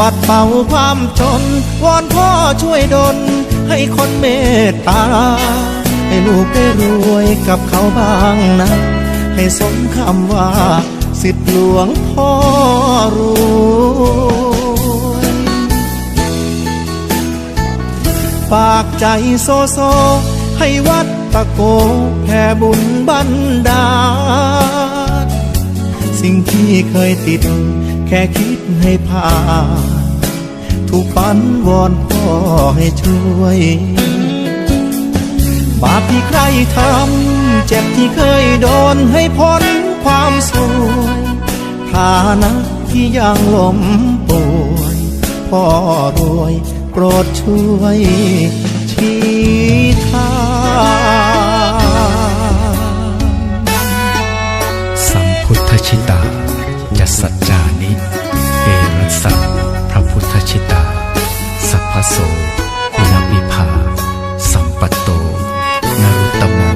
ปัดเป่าความจนวอนพ่อช่วยดลให้คนเมตตา ให้ลูกได้รวยกับเขาบ้างนะ ให้สมคำว่า สิทธิหลวงพ่อรวยฝากใจโซโซ ให้วัดตะโกแผ่บุญบันดาลสิ่งที่เคยติด แค่คิดให้ผ่านถูกฝันวอนพ่อให้ช่วย บาปที่ใครทำ เจ็บที่เคยโดนให้พ้นความสวยฐานะที่ยังล้มป่วย พ่อรวยโปรดช่วย นิ เอรัสสะพระพุทธชิตา สัพพโสคุณวิภา สัมปตโต นรุตโม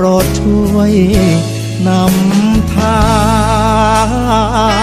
โปรดช่วยนำทาง